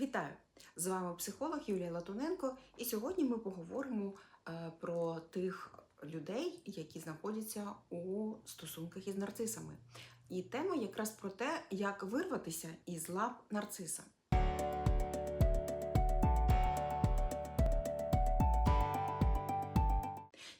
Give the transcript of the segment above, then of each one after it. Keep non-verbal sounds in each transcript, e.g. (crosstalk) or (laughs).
Вітаю! З вами психолог Юлія Латуненко, і сьогодні ми поговоримо е, про тих людей, які знаходяться у стосунках із нарцисами. І тема якраз про те, як вирватися із лап нарциса.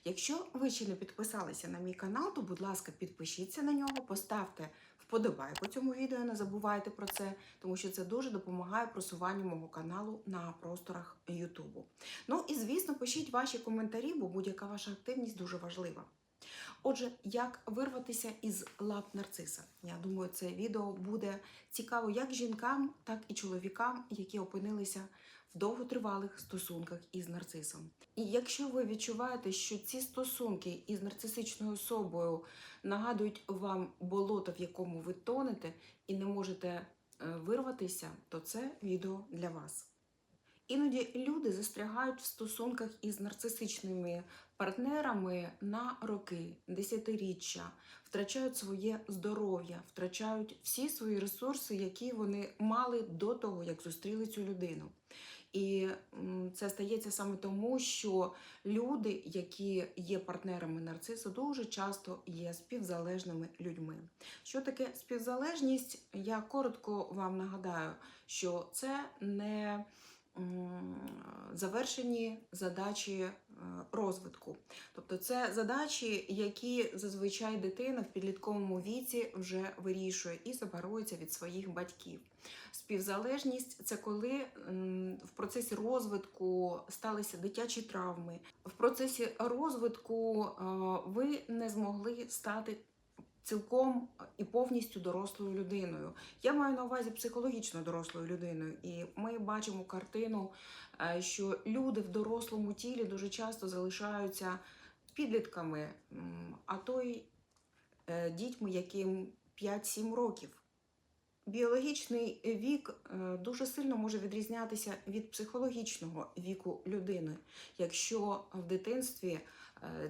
Якщо ви ще не підписалися на мій канал, то будь ласка, підпишіться на нього, поставте вподобайку цьому відео, не забувайте про це, тому що це дуже допомагає просуванню мого каналу на просторах Ютубу. Ну і звісно, пишіть ваші коментарі, бо будь-яка ваша активність дуже важлива. Отже, як вирватися із лап нарциса? Я думаю, це відео буде цікаво як жінкам, так і чоловікам, які опинилися в довготривалих стосунках із нарцисом. І якщо ви відчуваєте, що ці стосунки із нарцисичною особою нагадують вам болото, в якому ви тонете, і не можете е, вирватися, то це відео для вас. Іноді люди застрягають в стосунках із нарцисичними партнерами на роки, десятиріччя, втрачають своє здоров'я, втрачають всі свої ресурси, які вони мали до того, як зустріли цю людину. І це стається саме тому, що люди, які є партнерами нарцису, дуже часто є співзалежними людьми. Що таке співзалежність? Я коротко вам нагадаю, що це не завершені задачі е, розвитку. Тобто це задачі, які зазвичай дитина в підлітковому віці вже вирішує і забарується від своїх батьків. Співзалежність це коли в процесі розвитку сталися дитячі травми. В процесі розвитку е, ви не змогли стати цілком і повністю дорослою людиною. Я маю на увазі психологічно дорослою людиною, і ми бачимо картину, е, що люди в дорослому тілі дуже часто залишаються підлітками, а то й е, дітьми, яким 5-7 років. Біологічний вік е, дуже сильно може відрізнятися від психологічного віку людини. Якщо в дитинстві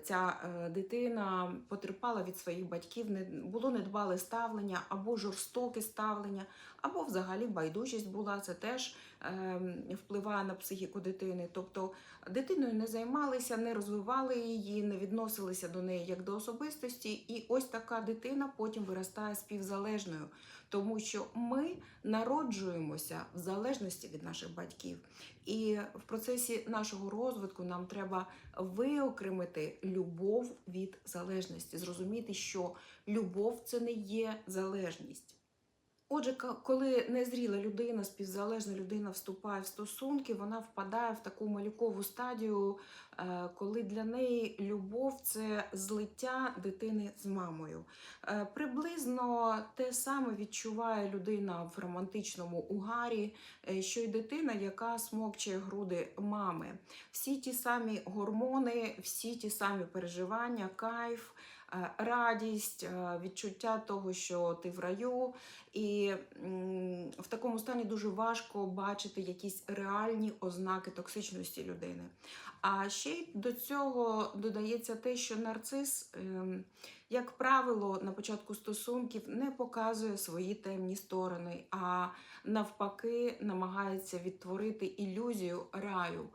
ця е, дитина потерпала від своїх батьків, не було недбале ставлення або жорстоке ставлення, або взагалі байдужість була, це теж ем, впливає на психіку дитини. Тобто дитиною не займалися, не розвивали її, не відносилися до неї як до особистості, і ось така дитина потім виростає співзалежною тому що ми народжуємося в залежності від наших батьків. І в процесі нашого розвитку нам треба виокремити любов від залежності, зрозуміти, що любов це не є залежність. Отже, коли незріла людина, співзалежна людина вступає в стосунки, вона впадає в таку малюкову стадію, е, коли для неї любов це злиття дитини з мамою. Е, Приблизно те саме відчуває людина в романтичному угарі, е, що й дитина, яка смокче груди мами. Всі ті самі гормони, всі ті самі переживання, кайф. Е, Радість, е, відчуття того, що ти в раю, і в такому стані дуже важко бачити якісь реальні ознаки токсичності людини. А ще й до цього додається те, що нарцис, ем, як правило, на початку стосунків не показує свої темні сторони, а навпаки намагається відтворити ілюзію раю.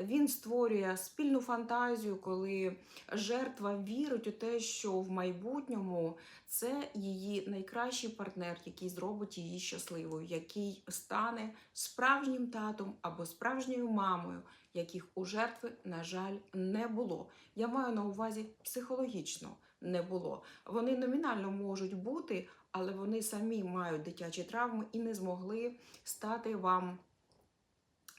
Він створює спільну фантазію, коли жертва вірить у те, що в майбутньому це її найкращий партнер, який зробить її щасливою, який стане справжнім татом або справжньою мамою, яких у жертви, на жаль, не було. Я маю на увазі психологічно не було. Вони номінально можуть бути, але вони самі мають дитячі травми і не змогли стати вам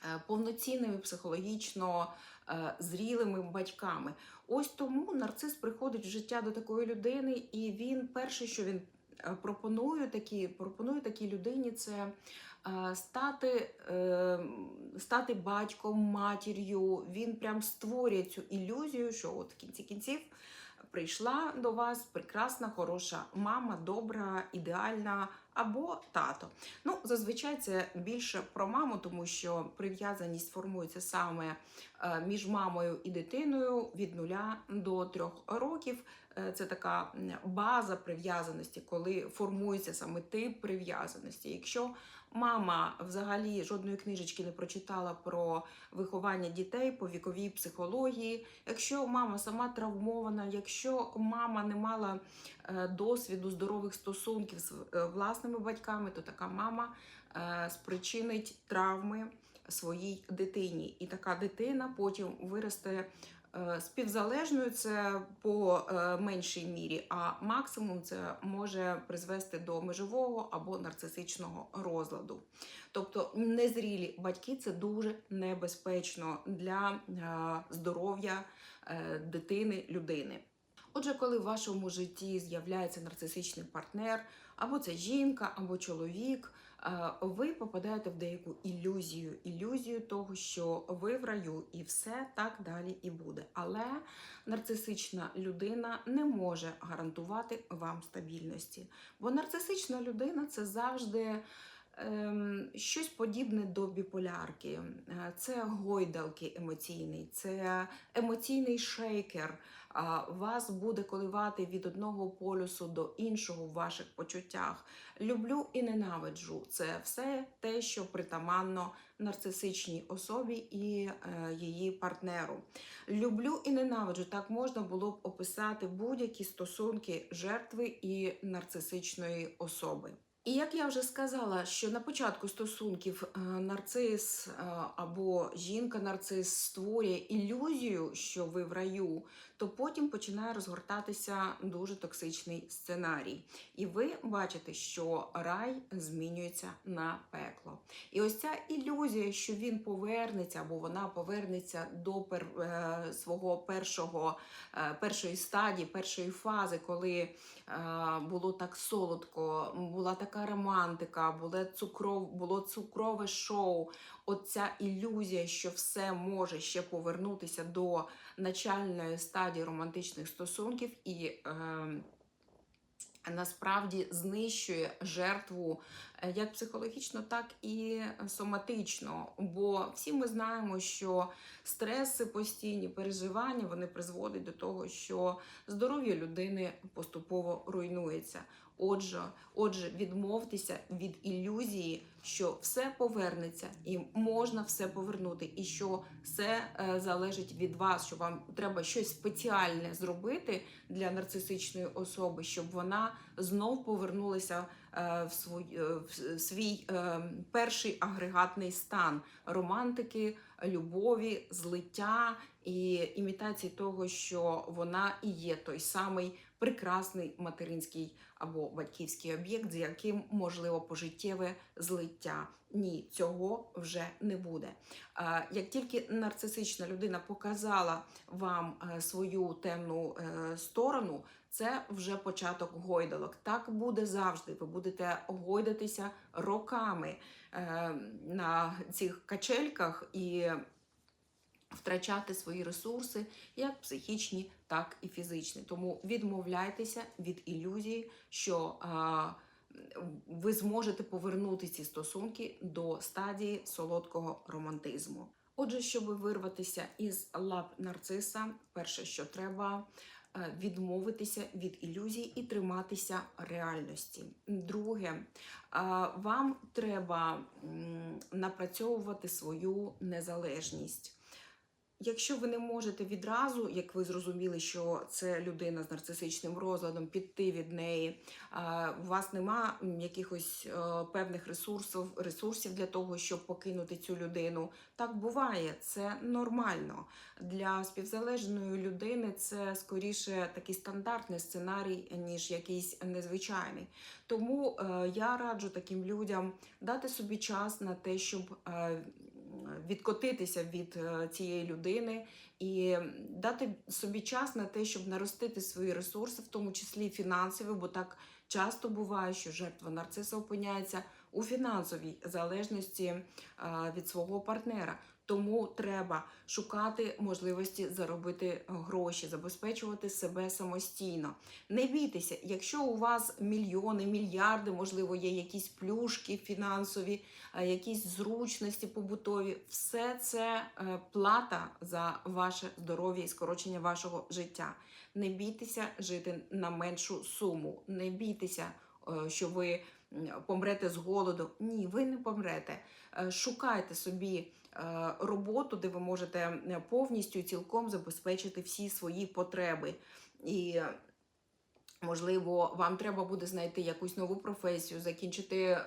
е, повноцінними психологічно е, зрілими батьками. Ось тому нарцис приходить в життя до такої людини, і він перше, що він е, пропонує такі, пропонує такій людині, це стати, стати батьком, матір'ю. Він прям створює цю ілюзію, що от в кінці кінців прийшла до вас прекрасна, хороша мама, добра, ідеальна, або тато. Ну, зазвичай це більше про маму, тому що прив'язаність формується саме е, між мамою і дитиною від нуля до трьох років. Е, Це така база прив'язаності, коли формується саме тип прив'язаності. Якщо мама взагалі жодної книжечки не прочитала про виховання дітей по віковій психології, якщо мама сама травмована, якщо мама не мала е, досвіду здорових стосунків з е, власними батьками, то така мама е, спричинить травми своїй дитині. І така дитина потім виросте співзалежною, це по е, меншій мірі, а максимум це може призвести до межового або нарцисичного розладу. Тобто незрілі батьки це дуже небезпечно для е, здоров'я е, дитини, людини. Отже, коли в вашому житті з'являється нарцисичний партнер, або це жінка, або чоловік, е, ви попадаєте в деяку ілюзію, ілюзію того, що ви в раю, і все так далі і буде. Але нарцисична людина не може гарантувати вам стабільності. Бо нарцисична людина це завжди. Ем, Щось подібне до біполярки, Е, це гойдалки емоційний, це емоційний шейкер, вас буде коливати від одного полюсу до іншого в ваших почуттях. Люблю і ненавиджу. Це все те, що притаманно нарцисичній особі і е, її партнеру. Люблю і ненавиджу. Так можна було б описати будь-які стосунки жертви і нарцисичної особи. І як я вже сказала, що на початку стосунків е, нарцис е, або жінка-нарцис створює ілюзію, що ви в раю, то потім починає розгортатися дуже токсичний сценарій. І ви бачите, що рай змінюється на пекло. І ось ця ілюзія, що він повернеться або вона повернеться до пер, е, свого першого, першої стадії, першої фази, коли було так солодко, була така романтика, було, цукров, було цукрове шоу. Оця ілюзія, що все може ще повернутися до начальної стадії романтичних стосунків і е, насправді знищує жертву е, як психологічно, так і соматично. Бо всі ми знаємо, що стреси, постійні переживання вони призводять до того, що здоров'я людини поступово руйнується. Отже, отже, відмовтеся від ілюзії, що все повернеться і можна все повернути, і що все е, залежить від вас, що вам треба щось спеціальне зробити для нарцисичної особи, щоб вона знов повернулася е, в, свій, в свій е, перший агрегатний стан романтики, любові, злиття і імітації того, що вона і є той самий прекрасний материнський або батьківський об'єкт, з яким можливо пожиттєве злиття. Ні, цього вже не буде. Як тільки нарцисична людина показала вам е, свою темну е, сторону, це вже початок гойдалок. Так буде завжди. Ви будете гойдатися роками е, на цих качельках і втрачати свої ресурси, як психічні, так і фізичні. Тому відмовляйтеся від ілюзії, що а, ви зможете повернути ці стосунки до стадії солодкого романтизму. Отже, щоб вирватися із лап нарциса, перше, що треба е, відмовитися від ілюзій і триматися реальності. Друге, вам треба напрацьовувати свою незалежність. Якщо ви не можете відразу, як ви зрозуміли, що це людина з нарцисичним розладом, піти від неї, у вас нема якихось е, певних ресурсів, ресурсів для того, щоб покинути цю людину. Так буває, це нормально. Для співзалежної людини це скоріше такий стандартний сценарій, ніж якийсь незвичайний. Тому е, я раджу таким людям дати собі час на те, щоб. Відкотитися від е, цієї людини і дати собі час на те, щоб наростити свої ресурси, в тому числі фінансові, бо так часто буває, що жертва нарциса опиняється у фінансовій залежності е, від свого партнера. Тому треба шукати можливості заробити гроші, забезпечувати себе самостійно. Не бійтеся, якщо у вас мільйони, мільярди, можливо, є якісь плюшки фінансові, е, якісь зручності побутові, все це е, плата за ваше здоров'я і скорочення вашого життя. Не бійтеся жити на меншу суму. Не бійтеся, е, що ви помрете з голоду. Ні, ви не помрете. Е, Шукайте собі е, роботу, де ви можете е, повністю цілком забезпечити всі свої потреби. І Можливо, вам треба буде знайти якусь нову професію, закінчити е,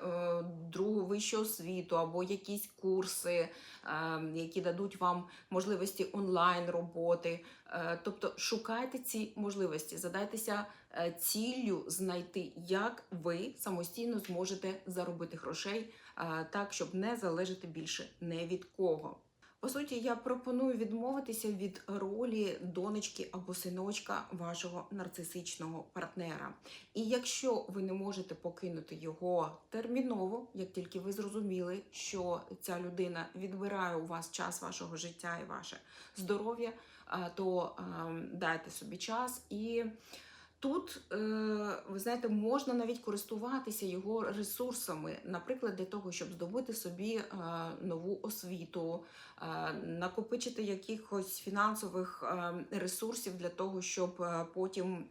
другу вищу освіту або якісь курси, е, які дадуть вам можливості онлайн роботи. Е, тобто шукайте ці можливості, задайтеся ціллю знайти, як ви самостійно зможете заробити грошей е, так, щоб не залежати більше не від кого. По суті, я пропоную відмовитися від ролі донечки або синочка вашого нарцисичного партнера. І якщо ви не можете покинути його терміново, як тільки ви зрозуміли, що ця людина відбирає у вас час вашого життя і ваше здоров'я, то дайте собі час і. Тут, е, ви знаєте, можна навіть користуватися його ресурсами, наприклад, для того, щоб здобути собі е, нову освіту, е, накопичити якихось фінансових ресурсів для того, щоб потім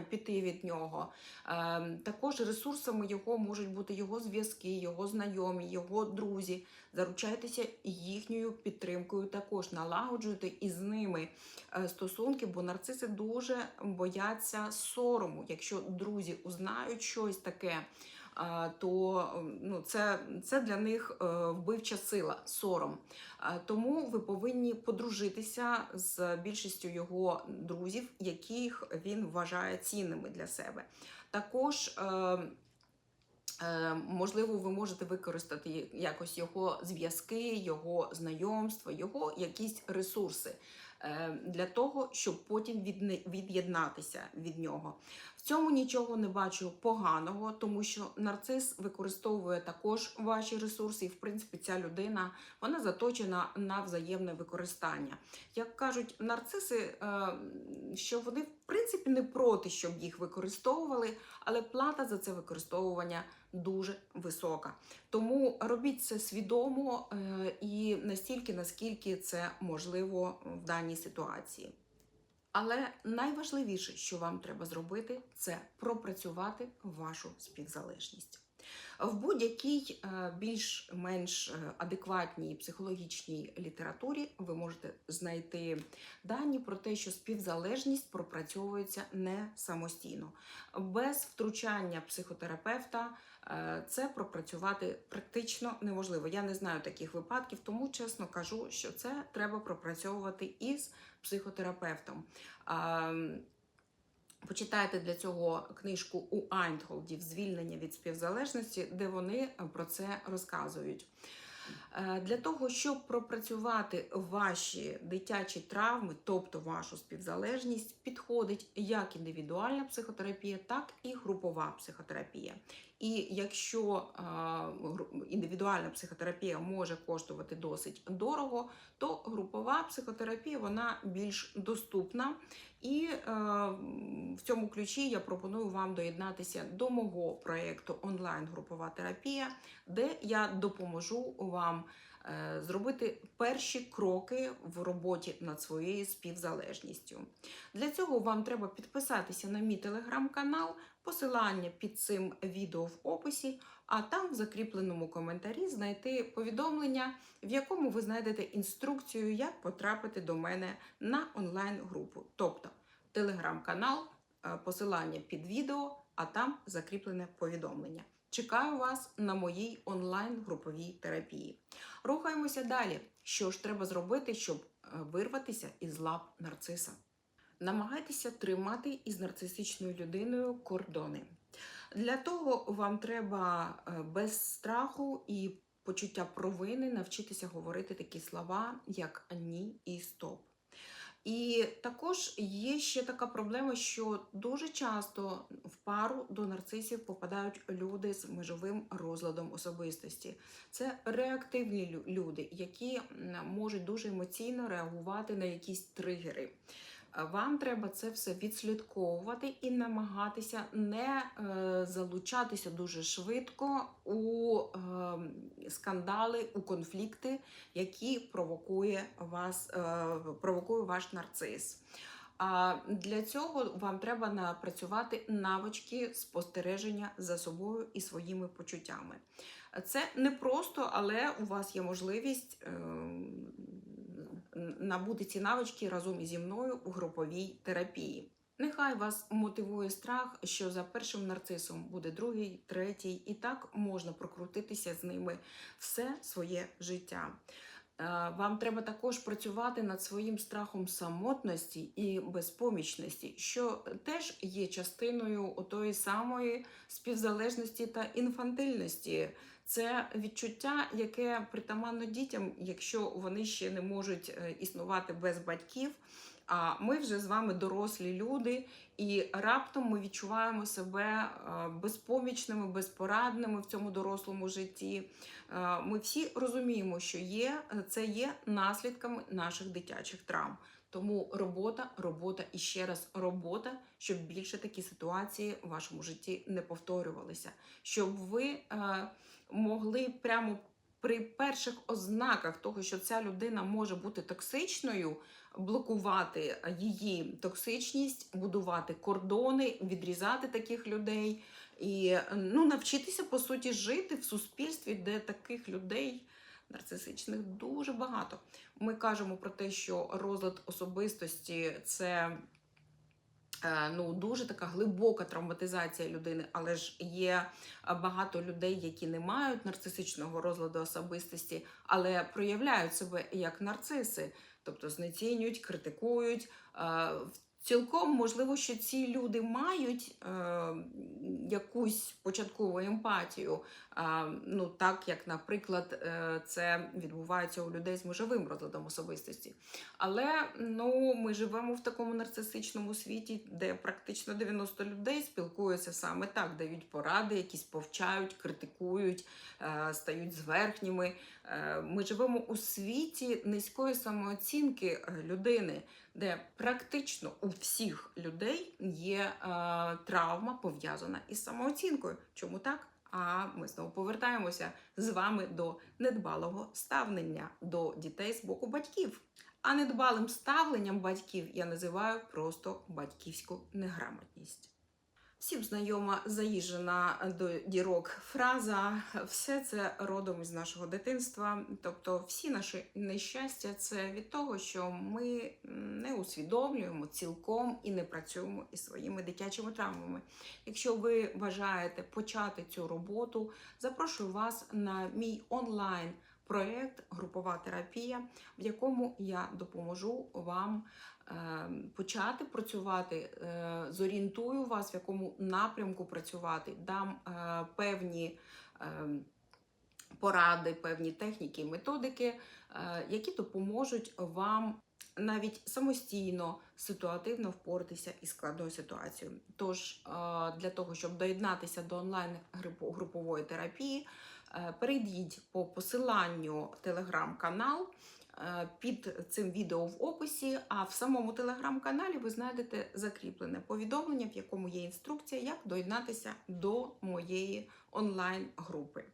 піти від нього. Е, Також ресурсами його можуть бути його зв'язки, його знайомі, його друзі. Заручайтеся їхньою підтримкою. Також налагоджуйте із ними е, стосунки, бо нарциси дуже бояться сорому. Якщо друзі узнають щось таке, то ну, це, це для них е, вбивча сила, сором. Тому ви повинні подружитися з більшістю його друзів, яких він вважає цінними для себе. Також. е, Е, Можливо, ви можете використати якось його зв'язки, його знайомства, його якісь ресурси для того, щоб потім від'єднатися від нього. В цьому нічого не бачу поганого, тому що нарцис використовує також ваші ресурси, і в принципі ця людина вона заточена на взаємне використання. Як кажуть нарциси, е, що вони в принципі не проти, щоб їх використовували, але плата за це використовування дуже висока. Тому робіть це свідомо е, і настільки, наскільки це можливо в даній ситуації. Але найважливіше, що вам треба зробити, це пропрацювати вашу співзалежність. В будь-якій е, більш-менш е, адекватній психологічній літературі ви можете знайти дані про те, що співзалежність пропрацьовується не самостійно, без втручання психотерапевта. е, Це пропрацювати практично неможливо. Я не знаю таких випадків, тому чесно кажу, що це треба пропрацьовувати із психотерапевтом. Почитайте для цього книжку у Айнтголдів Звільнення від співзалежності, де вони про це розказують. Е, Для того, щоб пропрацювати ваші дитячі травми, тобто вашу співзалежність, підходить як індивідуальна психотерапія, так і групова психотерапія. І якщо е, індивідуальна психотерапія може коштувати досить дорого, то групова психотерапія вона більш доступна. І е, в цьому ключі я пропоную вам доєднатися до мого проєкту онлайн-групова терапія, де я допоможу вам е, зробити перші кроки в роботі над своєю співзалежністю. Для цього вам треба підписатися на мій телеграм-канал, посилання під цим відео в описі, а там в закріпленому коментарі знайти повідомлення, в якому ви знайдете інструкцію, як потрапити до мене на онлайн-групу. Тобто телеграм-канал, е, посилання під відео, а там закріплене повідомлення. Чекаю вас на моїй онлайн-груповій терапії. Рухаємося далі. Що ж треба зробити, щоб е, вирватися із лап нарциса? Намагайтеся тримати із нарцисичною людиною кордони. Для того вам треба е, без страху і почуття провини навчитися говорити такі слова, як ні і стоп. І також є ще така проблема, що дуже часто в пару до нарцисів попадають люди з межовим розладом особистості. Це реактивні люди, які можуть дуже емоційно реагувати на якісь тригери. Вам треба це все відслідковувати і намагатися не е, залучатися дуже швидко у е, скандали, у конфлікти, які провокує вас, е, провокує ваш нарцис. А для цього вам треба напрацювати навички спостереження за собою і своїми почуттями. Це не просто, але у вас є можливість е, набути ці навички разом зі мною у груповій терапії. Нехай вас мотивує страх, що за першим нарцисом буде другий, третій, і так можна прокрутитися з ними все своє життя. Е, Вам треба також працювати над своїм страхом самотності і безпомічності, що теж є частиною тої самої співзалежності та інфантильності. Це відчуття, яке притаманно дітям, якщо вони ще не можуть е, існувати без батьків. А ми вже з вами дорослі люди, і раптом ми відчуваємо себе е, безпомічними, безпорадними в цьому дорослому житті. Е, Ми всі розуміємо, що є це є наслідками наших дитячих травм. Тому робота, робота і ще раз робота, щоб більше такі ситуації в вашому житті не повторювалися, щоб ви могли прямо при перших ознаках того, що ця людина може бути токсичною, блокувати її токсичність, будувати кордони, відрізати таких людей і ну, навчитися по суті жити в суспільстві, де таких людей. Нарцисичних дуже багато. Ми кажемо про те, що розлад особистості це ну, дуже така глибока травматизація людини, але ж є багато людей, які не мають нарцисичного розладу особистості, але проявляють себе як нарциси, тобто знецінюють, критикують. Цілком можливо, що ці люди мають е, якусь початкову емпатію, е, ну так як, наприклад, е, це відбувається у людей з межовим розладом особистості. Але ну, ми живемо в такому нарцисичному світі, де практично 90 людей спілкуються саме так, дають поради, якісь повчають, критикують, е, стають зверхніми. Е, Ми живемо у світі низької самооцінки е, людини, де практично у всіх людей є е, травма пов'язана із самооцінкою. Чому так? А ми знову повертаємося з вами до недбалого ставлення до дітей з боку батьків. А недбалим ставленням батьків я називаю просто батьківську неграмотність. Всім знайома заїжджена до дірок фраза все це родом із нашого дитинства. Тобто, всі наші нещастя це від того, що ми не усвідомлюємо цілком і не працюємо із своїми дитячими травмами. Якщо ви бажаєте почати цю роботу, запрошую вас на мій онлайн. Проєкт групова терапія, в якому я допоможу вам почати працювати, е, зорієнтую вас, в якому напрямку працювати, дам е, певні е, поради, певні техніки і методики, е, які допоможуть вам навіть самостійно, ситуативно впоратися із складною ситуацією. Тож, для того, щоб доєднатися до онлайн групової терапії, перейдіть по посиланню телеграм-канал. Е, Під цим відео в описі, а в самому телеграм-каналі ви знайдете закріплене повідомлення, в якому є інструкція, як доєднатися до моєї онлайн-групи.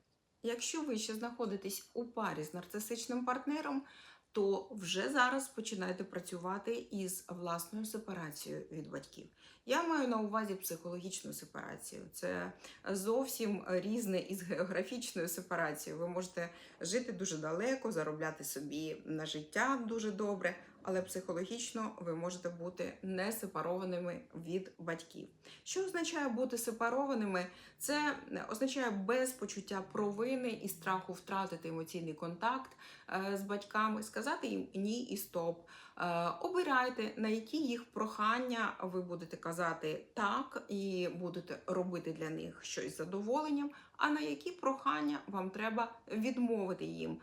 Якщо ви ще знаходитесь у парі з нарцисичним партнером, то вже зараз починайте працювати із власною сепарацією від батьків. Я маю на увазі психологічну сепарацію. Це зовсім різне із географічною сепарацією. Ви можете жити дуже далеко, заробляти собі на життя дуже добре, але психологічно ви можете бути не сепарованими від батьків. Що означає бути сепарованими? Це означає без почуття провини і страху втратити емоційний контакт е, з батьками, сказати їм ні і стоп, Е, Обирайте, на які їх прохання ви будете казати так і будете робити для них щось з задоволенням, а на які прохання вам треба відмовити їм е,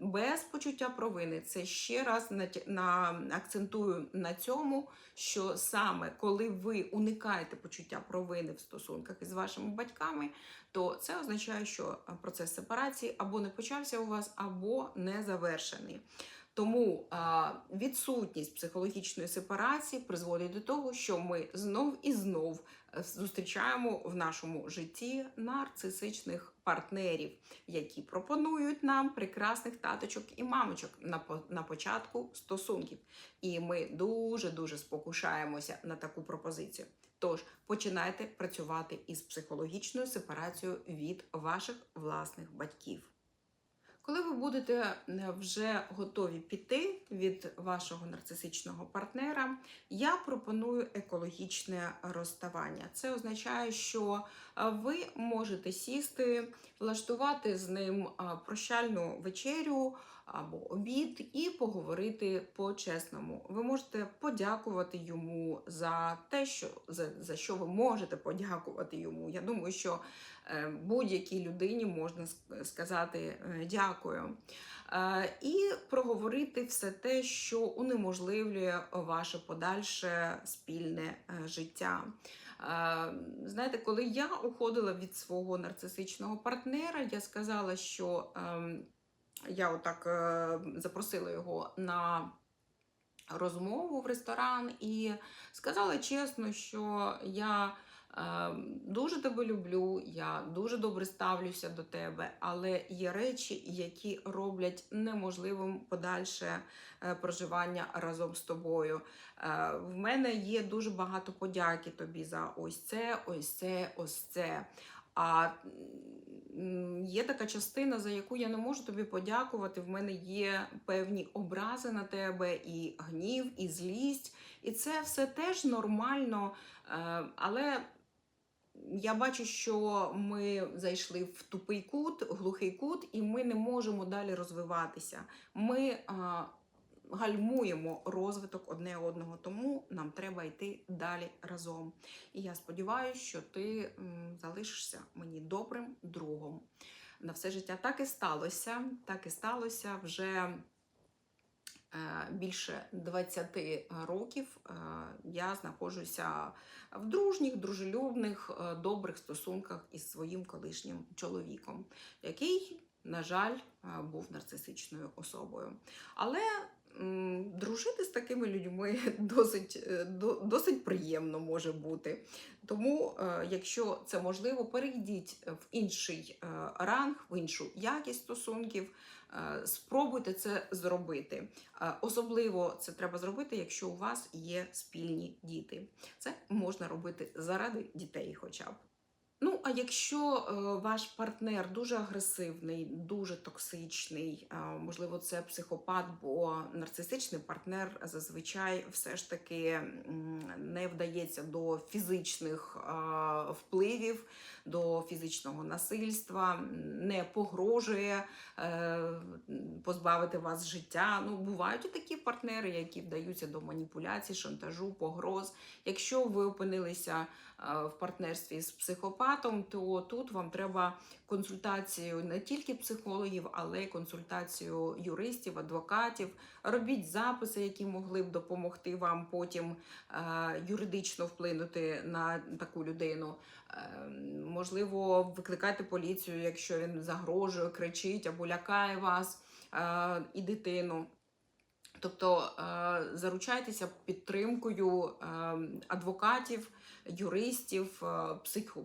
без почуття провини. Це ще раз на, на, акцентую на цьому, що саме коли ви уникаєте почуття провини в стосунках із вашими батьками, то це означає, що е, процес сепарації або не почався у вас, або не завершений. Тому відсутність психологічної сепарації призводить до того, що ми знов і знов е, зустрічаємо в нашому житті нарцисичних партнерів, які пропонують нам прекрасних таточок і мамочок на початку стосунків. І ми дуже дуже спокушаємося на таку пропозицію. Тож починайте працювати із психологічною сепарацією від ваших власних батьків. Коли ви будете е, вже готові піти від вашого нарцисичного партнера, я пропоную екологічне розставання. Це означає, що е, ви можете сісти, влаштувати з ним е, прощальну вечерю або обід і поговорити по-чесному. Ви можете подякувати йому за те, що за, за що ви можете подякувати йому. Я думаю, що е, будь-якій людині можна сказати е, дякую. Е, І проговорити все те, що унеможливлює ваше подальше спільне життя. Знаєте, коли я уходила від свого нарцисичного партнера, я сказала, що ем, я отак е, запросила його на розмову в ресторан і сказала чесно, що я е, дуже тебе люблю, я дуже добре ставлюся до тебе, але є речі, які роблять неможливим подальше е, проживання разом з тобою. В мене є дуже багато подяки тобі за ось це, ось це, ось це. А є така частина, за яку я не можу тобі подякувати. В мене є певні образи на тебе, і гнів, і злість. І це все теж нормально. Е, Але я бачу, що ми зайшли в тупий кут, глухий кут, і ми не можемо далі розвиватися. Ми гальмуємо розвиток одне одного, тому нам треба йти далі разом. І я сподіваюся, що ти залишишся мені добрим другом. На все життя так і сталося. Так і сталося вже. е, Більше 20 років е, я знаходжуся в дружніх, дружелюбних, е, добрих стосунках із своїм колишнім чоловіком, який, на жаль, був нарцисичною особою. Але дружити з такими людьми (laughs) досить, е, досить приємно може бути. Тому, е, якщо це можливо, перейдіть в інший е, ранг, в іншу якість стосунків. е, Спробуйте це зробити. Е, Особливо це треба зробити, якщо у вас є спільні діти. Це можна робити заради дітей, хоча б. Ну, а якщо е, ваш партнер дуже агресивний, дуже токсичний, можливо, це психопат, бо нарцисичний партнер зазвичай все ж таки не вдається до фізичних впливів, до фізичного насильства, не погрожує е, позбавити вас життя. Ну, бувають і такі партнери, які вдаються до маніпуляцій, шантажу, погроз. Якщо ви опинилися е, в партнерстві з психопатом, то тут вам треба консультацію не тільки психологів, але й консультацію юристів, адвокатів. Робіть записи, які могли б допомогти вам потім е, юридично вплинути на таку людину. Е, можливо, викликайте поліцію, якщо він загрожує, кричить або лякає вас е, і дитину. Тобто е, заручайтеся підтримкою е, адвокатів, юристів, е,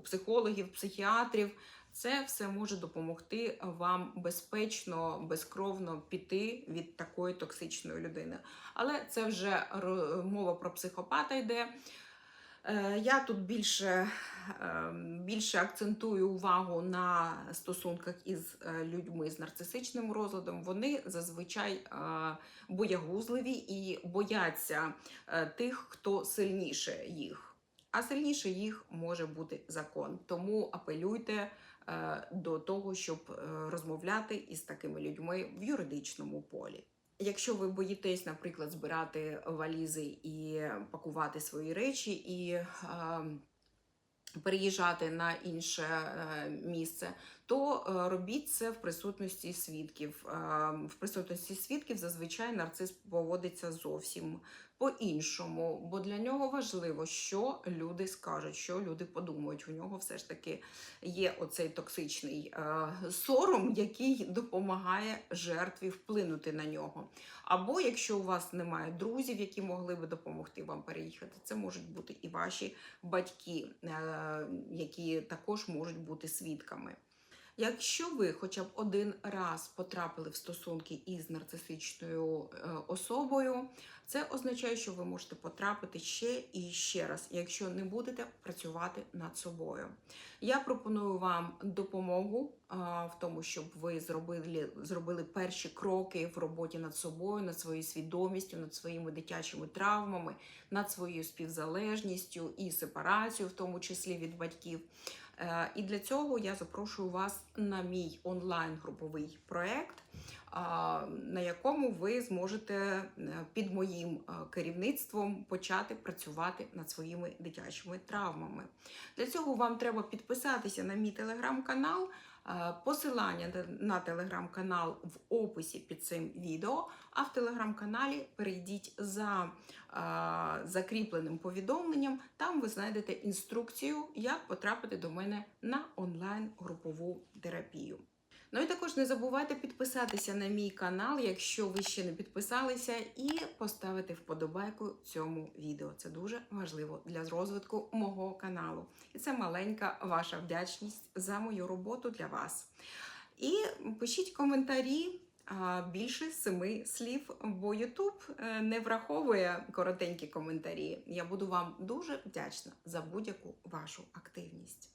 психологів, психіатрів. Це все може допомогти вам безпечно, безкровно піти від такої токсичної людини. Але це вже мова про психопата йде. Е, Я тут більше, е, більше акцентую увагу на стосунках із е, людьми з нарцисичним розладом. Вони зазвичай боягузливі і бояться тих, хто сильніше їх. А сильніше їх може бути закон. Тому апелюйте до того, щоб розмовляти із такими людьми в юридичному полі. Якщо ви боїтесь, наприклад, збирати валізи і пакувати свої речі і е, переїжджати на інше е, місце, то е, робіть це в присутності свідків. Е, В присутності свідків зазвичай нарцис поводиться зовсім по-іншому, бо для нього важливо, що люди скажуть, що люди подумають. У нього все ж таки є оцей токсичний е, сором, який допомагає жертві вплинути на нього. Або якщо у вас немає друзів, які могли би допомогти вам переїхати, це можуть бути і ваші батьки, е, які також можуть бути свідками. Якщо ви хоча б один раз потрапили в стосунки із нарцисичною е, особою, це означає, що ви можете потрапити ще і ще раз, якщо не будете працювати над собою. Я пропоную вам допомогу в тому, щоб ви зробили, зробили перші кроки в роботі над собою, над своєю свідомістю, над своїми дитячими травмами, над своєю співзалежністю і сепарацією, в тому числі від батьків. Е, І для цього я запрошую вас на мій онлайн-груповий проєкт, на якому ви зможете е, під моїм е, керівництвом почати працювати над своїми дитячими травмами. Для цього вам треба підписатися на мій телеграм-канал. Е, Посилання на- на телеграм-канал в описі під цим відео, а в телеграм-каналі перейдіть за е, закріпленим повідомленням. Там ви знайдете інструкцію, як потрапити до мене на онлайн-групову терапію. Ну і також не забувайте підписатися на мій канал, якщо ви ще не підписалися, і поставити вподобайку цьому відео. Це дуже важливо для розвитку мого каналу. І це маленька ваша вдячність за мою роботу для вас. І пишіть коментарі. Більше семи слів, бо YouTube е, не враховує коротенькі коментарі. Я буду вам дуже вдячна за будь-яку вашу активність.